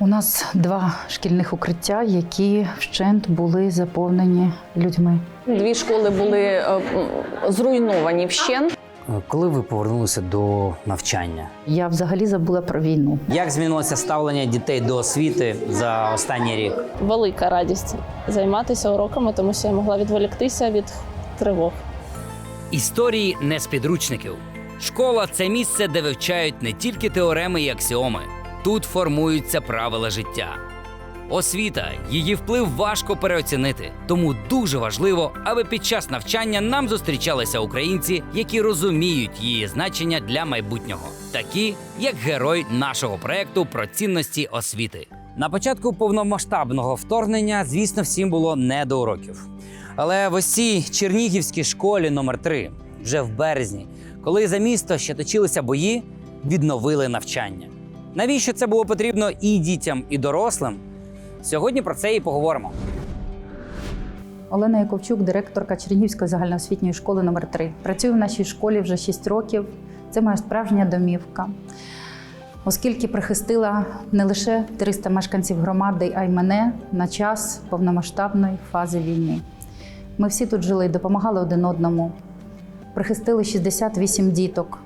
У нас два шкільних укриття, які вщент були заповнені людьми. Дві школи були е, зруйновані вщент. Е, Коли ви повернулися до навчання? Я взагалі забула про війну. Як змінилося ставлення дітей до освіти за останній рік? велика радість займатися уроками, тому що я могла відволіктися від тривог. Історії не з підручників. Школа це місце, де вивчають не тільки теореми і аксіоми. Тут формуються правила життя. Освіта, її вплив важко переоцінити. Тому дуже важливо, аби під час навчання нам зустрічалися українці, які розуміють її значення для майбутнього, такі як герой нашого проекту про цінності освіти. На початку повномасштабного вторгнення, звісно, всім було не до уроків. Але в ось цій Чернігівській школі номер 3 вже в березні, коли за місто ще точилися бої, відновили навчання. Навіщо це було потрібно і дітям, і дорослим? Сьогодні про це і поговоримо. Олена Яковчук, директорка Чернігівської загальноосвітньої школи номер 3 Працюю в нашій школі вже 6 років. Це моя справжня домівка. Оскільки прихистила не лише 300 мешканців громади, а й мене на час повномасштабної фази війни. Ми всі тут жили, допомагали один одному, прихистили 68 діток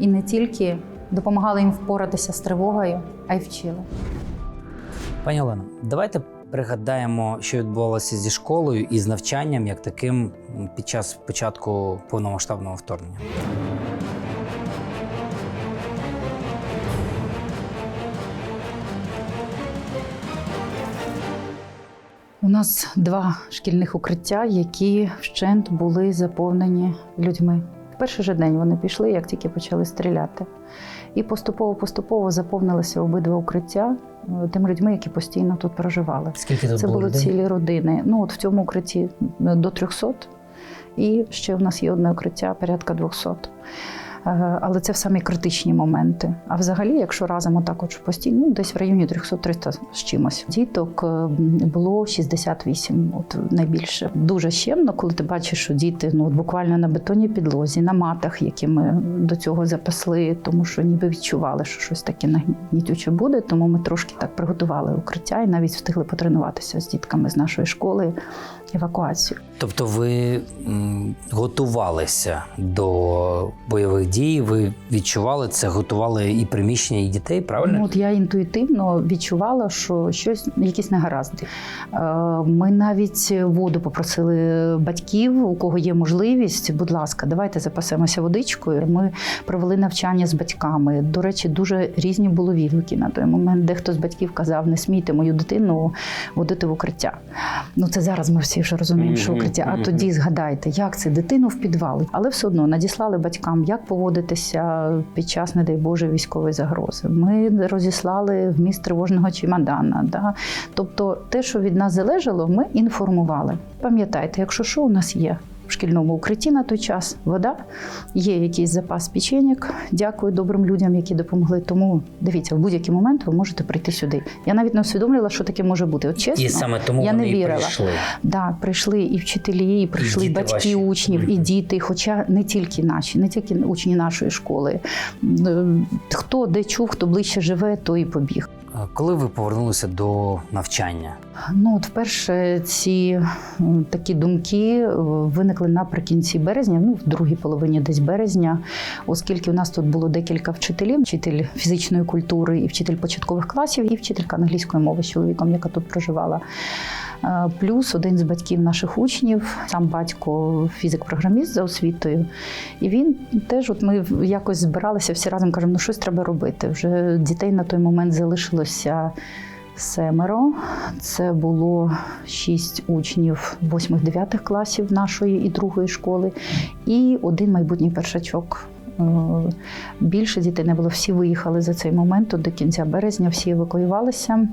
і не тільки допомагали їм впоратися з тривогою, а й вчили. Пані Олено, давайте пригадаємо, що відбувалося зі школою і з навчанням як таким під час початку повномасштабного вторгнення. У нас два шкільних укриття, які вщент були заповнені людьми. В перший же день вони пішли, як тільки почали стріляти. І поступово-поступово заповнилися обидва укриття е, тими людьми, які постійно тут проживали. Скільки тут Це було були людей? цілі родини. Ну от в цьому укритті е, до 300, і ще в нас є одне укриття порядка 200. Е, Але це в самі критичні моменти. А взагалі, якщо разом отак от постійно, ну, десь в районі 300-300 з чимось. Діток е, було 68, от найбільше. Дуже щемно, коли ти бачиш, що діти ну, от буквально на бетонній підлозі, на матах, які ми до цього запасли, тому що ніби відчували, що щось таке нагнітюче буде. Тому ми трошки так приготували укриття і навіть встигли потренуватися з дітками з нашої школи евакуацію. Тобто ви готувалися до бойових дій, ви відчували це, готували і приміщення, і дітей, правильно? Ну, от я інтуїтивно відчувала, що щось якісь негаразди. Е, Ми навіть воду попросили батьків, у кого є можливість. Будь ласка, давайте запасемося водичкою. Ми провели навчання з батьками. До речі, дуже різні були відгуки на той момент. Дехто з батьків казав: не смійте мою дитину водити в укриття. Ну це зараз ми всі вже розуміємо, що укриття. А тоді згадайте, як це дитину в підвал. Але все одно надіслали батькам, як поводитися під час, не дай Боже, військової загрози. Ми розіслали вміст тривожного чемодана. Да? Тобто, те, що від нас залежало, ми інформували. Пам'ятайте, якщо що, у нас є. В шкільному укритті на той час вода, є якийсь запас печеньок. Дякую добрим людям, які допомогли. Тому дивіться, в будь-який момент ви можете прийти сюди. Я навіть не усвідомлювала, що таке може бути. От чесно, і саме тому я вони не і вірила. прийшли. Да, прийшли і вчителі, і прийшли діти батьки ваші. учнів, і діти. Хоча не тільки наші, не тільки учні нашої школи. Хто де чув, хто ближче живе, той і побіг. Коли ви повернулися до навчання? Ну, от вперше ці такі думки е, виникли наприкінці березня, ну в другій половині десь березня, оскільки у нас тут було декілька вчителів: вчитель фізичної культури і вчитель початкових класів, і вчителька англійської мови з чоловіком, яка тут проживала. Е, Плюс один з батьків наших учнів, сам батько фізик-програміст за освітою. І він теж, от ми якось збиралися всі разом, кажемо, ну щось треба робити. Вже дітей на той момент залишилося семеро. Це було шість учнів 8-9 класів нашої і другої школи, і один майбутній першачок. Е, Більше дітей не було. Всі виїхали за цей момент до кінця березня, всі евакуювалися.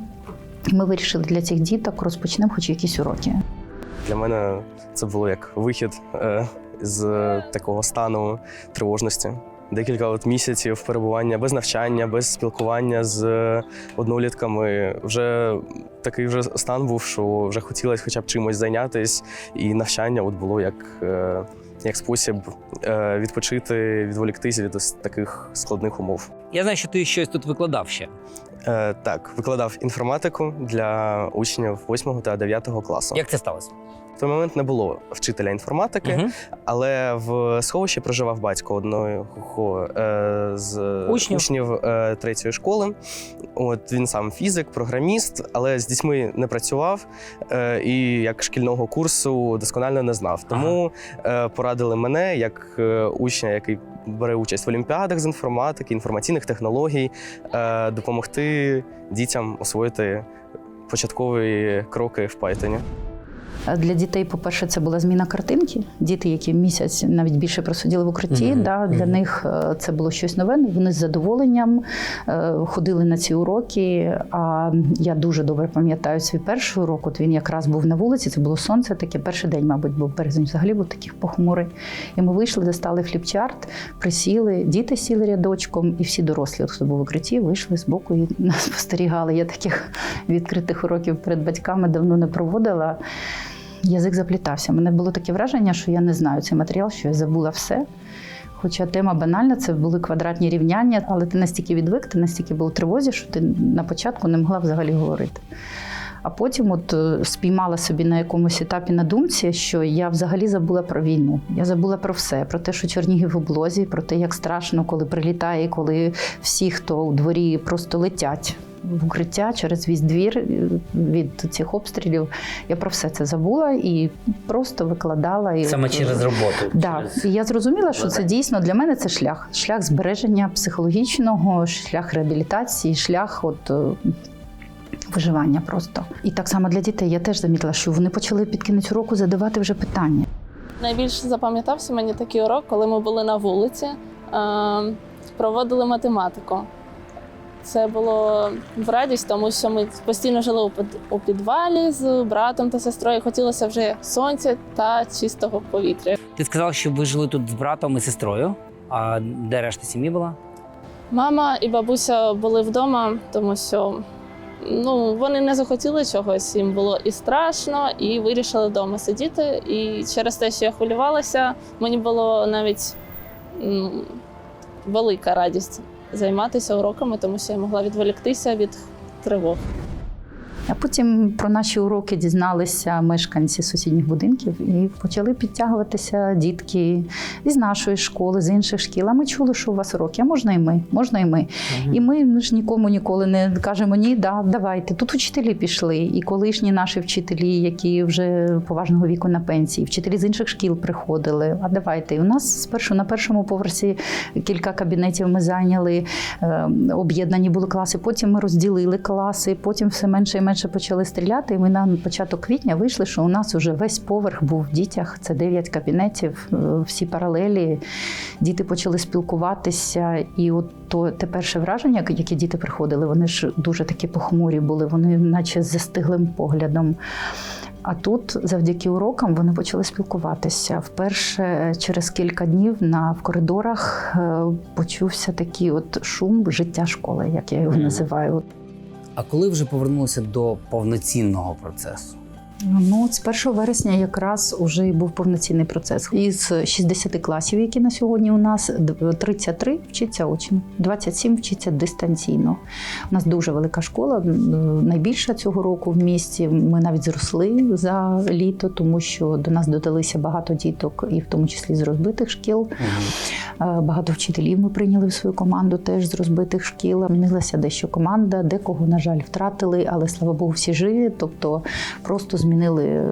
Ми вирішили для цих діток розпочнемо хоч якісь уроки. Для мене це було як вихід е, з такого стану тривожності. Декілька от місяців перебування без навчання, без спілкування з однолітками. Вже такий вже стан був, що вже хотілося хоча б чимось зайнятися, і навчання от було як, е, як спосіб е, відпочити, відволіктися від ось таких складних умов. Я знаю, що ти щось тут викладав ще. Е, так, викладав інформатику для учнів 8 та 9 класу. Як це сталося? В той момент не було вчителя інформатики, Мгм. але в сховищі проживав батько одного е, з Учнів? учнів е, третьої школи. От він сам фізик, програміст, але з дітьми не працював е, і як шкільного курсу досконально не знав. Тому е, порадили мене як е, учня, який бере участь в олімпіадах з інформатики, інформаційних технологій, е, допомогти дітям освоїти початкові кроки в Python. Для дітей, по-перше, це була зміна картинки. Діти, які місяць навіть більше просиділи в укритті, Мгм. да, для Мгм. них е, це було щось нове. Вони з задоволенням е, ходили на ці уроки. А я дуже добре пам'ятаю свій перший урок. От він якраз був на вулиці, це було сонце, таке перший день, мабуть, був березень взагалі був такий похмурий. І ми вийшли, достали фліпчарт, присіли, діти сіли рядочком, і всі дорослі, хто був в укритті, вийшли з боку і нас спостерігали. Я таких відкритих уроків перед батьками давно не проводила. Язик заплітався. У мене було таке враження, що я не знаю цей матеріал, що я забула все. Хоча тема банальна, це були квадратні рівняння, але ти настільки відвик, ти настільки був у тривозі, що ти на початку не могла взагалі говорити. А потім от е, спіймала собі на якомусь етапі на думці, що я взагалі забула про війну. Я забула про все, про те, що Чернігів в облозі, про те, як страшно, коли прилітає, коли всі, хто у дворі, просто летять в укриття через весь двір е, від цих обстрілів. Я про все це забула і просто викладала. І Саме от, через роботу. Да. І я зрозуміла, що це дійсно для мене це шлях. Шлях збереження психологічного, шлях реабілітації, шлях от. е, Виживання просто. І так само для дітей я теж замітила, що вони почали під кінець року задавати вже питання. Найбільше запам'ятався мені такий урок, коли ми були на вулиці, е, проводили математику. Це було в радість, тому що ми постійно жили у підвалі з братом та сестрою. Хотілося вже сонця та чистого повітря. Ти сказав, що ви жили тут з братом і сестрою. А де решта сім'ї була? Мама і бабуся були вдома, тому що ну, вони не захотіли чогось, їм було і страшно, і вирішили вдома сидіти. І через те, що я хвилювалася, мені було навіть велика радість займатися уроками, тому що я могла відволіктися від тривог. А потім про наші уроки дізналися мешканці сусідніх будинків і почали підтягуватися дітки із нашої школи, з інших шкіл. А ми чули, що у вас уроки, а можна і ми, можна і ми. І ми, ми ж нікому ніколи не кажемо ні, да, давайте. Тут учителі пішли, і колишні наші вчителі, які вже поважного віку на пенсії, вчителі з інших шкіл приходили. А давайте. І у нас спершу на першому поверсі кілька кабінетів ми зайняли, е, об'єднані були класи. Потім ми розділили класи, потім все менше і менше почали стріляти. І ми на початок квітня вийшли, що у нас вже весь поверх був в дітях. Це 9 кабінетів, е, всі паралелі. Діти почали спілкуватися. І от то те перше враження, яке діти приходили, вони ж дуже такі похмурі були, вони наче з застиглим поглядом. А тут, завдяки урокам, вони почали спілкуватися. Вперше е, через кілька днів на в коридорах е, почувся такий от шум життя школи, як я його називаю. А коли вже повернулися до повноцінного процесу? Ну, з 1 вересня якраз уже і був повноцінний процес. Із 60 класів, які на сьогодні у нас, 33 вчиться очно, 27 вчиться дистанційно. У нас дуже велика школа, найбільша цього року в місті. Ми навіть зросли за літо, тому що до нас додалися багато діток, і в тому числі з розбитих шкіл. Е, Багато вчителів ми прийняли в свою команду теж з розбитих шкіл. Змінилася дещо команда, декого, на жаль, втратили, але слава Богу, всі живі. Тобто просто змінили е,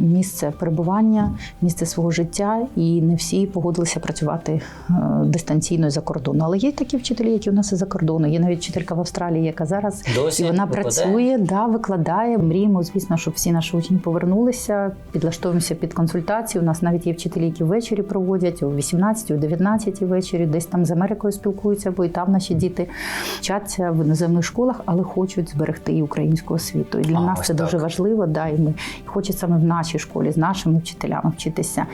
місце перебування, місце свого життя, і не всі погодилися працювати е, дистанційно за кордону. Але є такі вчителі, які у нас і за кордону. Є навіть вчителька в Австралії, яка зараз Досі і вона викладає? працює, да, викладає. Мріємо, звісно, щоб всі наші учні повернулися. Підлаштовуємося під консультації. У нас навіть є вчителі, які ввечері проводять о 18, о 19 ввечері, десь там з Америкою спілкуються, бо і там наші діти вчаться в іноземних школах, але хочуть зберегти і українську освіту. І для А, нас це так. дуже важливо. Да, і ми і хочуть саме в нашій школі з нашими вчителями вчитися.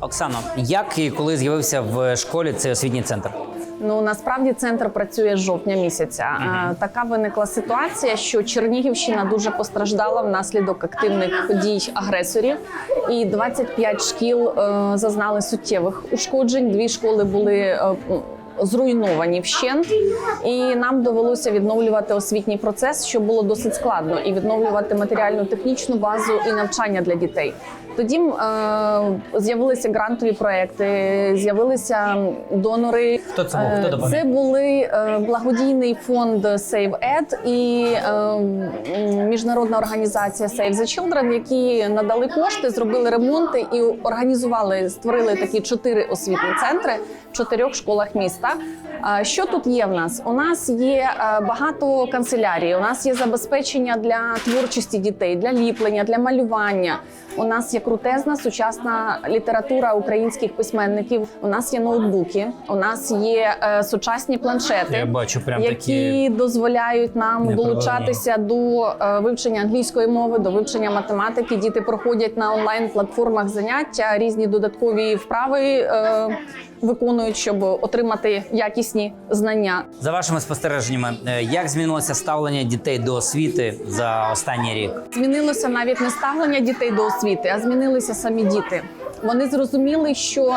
Оксано, як і коли з'явився в школі цей освітній центр? Ну насправді центр працює з жовтня місяця. Е, Така виникла ситуація, що Чернігівщина дуже постраждала внаслідок активних дій агресорів, і 25 шкіл е, зазнали суттєвих ушкоджень. Дві школи були. е, Зруйновані вщент, і нам довелося відновлювати освітній процес, що було досить складно, і відновлювати матеріальну технічну базу і навчання для дітей. Тоді е, з'явилися грантові проекти, з'явилися донори. Хто це був? Хто Е, допоміг? Це були е, благодійний фонд Save Ed і е, міжнародна організація Save the Children, які надали кошти, зробили ремонти і організували, створили такі чотири освітні центри в чотирьох школах міста. Що тут є в нас? У нас є е, багато канцелярій, у нас є забезпечення для творчості дітей, для ліплення, для малювання. У нас є крутезна сучасна література українських письменників. У нас є ноутбуки, у нас є е, сучасні планшети Я бачу прям які такі. дозволяють нам долучатися до е, вивчення англійської мови, до вивчення математики. Діти проходять на онлайн платформах заняття, різні додаткові вправи виконують, щоб отримати якісні знання. За вашими спостереженнями, е, як змінилося ставлення дітей до освіти за останній рік? Змінилося навіть не ставлення дітей до освіти, а змінилися самі діти. Вони зрозуміли, що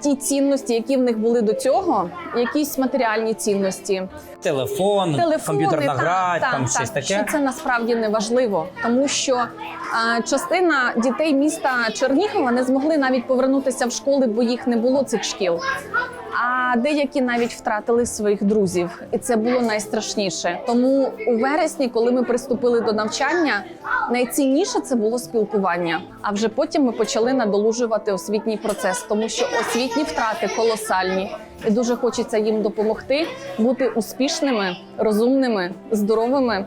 ті цінності, які в них були до цього, якісь матеріальні цінності, Телефон, телефони, комп'ютерна гра, так, там так, щось таке. Що це насправді не важливо, тому що е, частина дітей міста Чернігова не змогли навіть повернутися в школи, бо їх не було цих шкіл. А деякі навіть втратили своїх друзів, і це було найстрашніше. Тому у вересні, коли ми приступили до навчання, найцінніше це було спілкування. А вже потім ми почали надолужувати освітній процес, тому що освітні втрати колосальні, і дуже хочеться їм допомогти бути успішними, розумними, здоровими,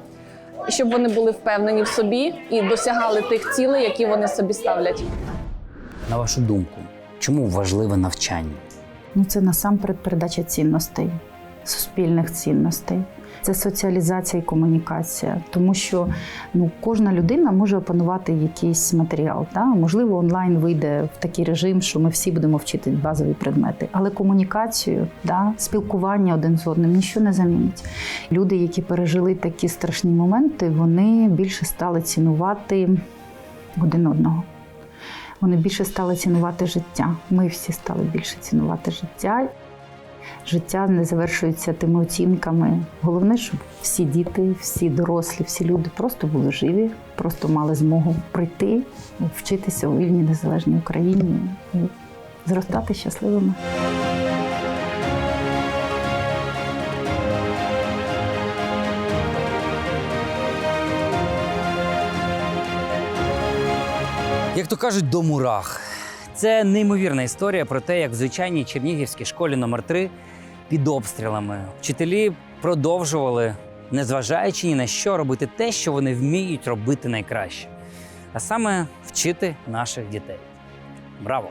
щоб вони були впевнені в собі і досягали тих цілей, які вони собі ставлять. На вашу думку, чому важливе навчання? Ну, це насамперед передача цінностей, суспільних цінностей. Це соціалізація і комунікація, тому що ну, кожна людина може опанувати якийсь матеріал. Та? Можливо, онлайн вийде в такий режим, що ми всі будемо вчити базові предмети. Але комунікацію, да, спілкування один з одним нічого не замінить. Люди, які пережили такі страшні моменти, вони більше стали цінувати один одного. Вони більше стали цінувати життя. Ми всі стали більше цінувати життя. Життя не завершується тими оцінками. Головне, щоб всі діти, всі дорослі, всі люди просто були живі, просто мали змогу прийти, вчитися у вільній незалежній Україні і зростати щасливими. Як то кажуть, до мурах. Це неймовірна історія про те, як в звичайній чернігівській школі номер 3 під обстрілами вчителі продовжували, незважаючи ні на що, робити те, що вони вміють робити найкраще, а саме вчити наших дітей. Браво!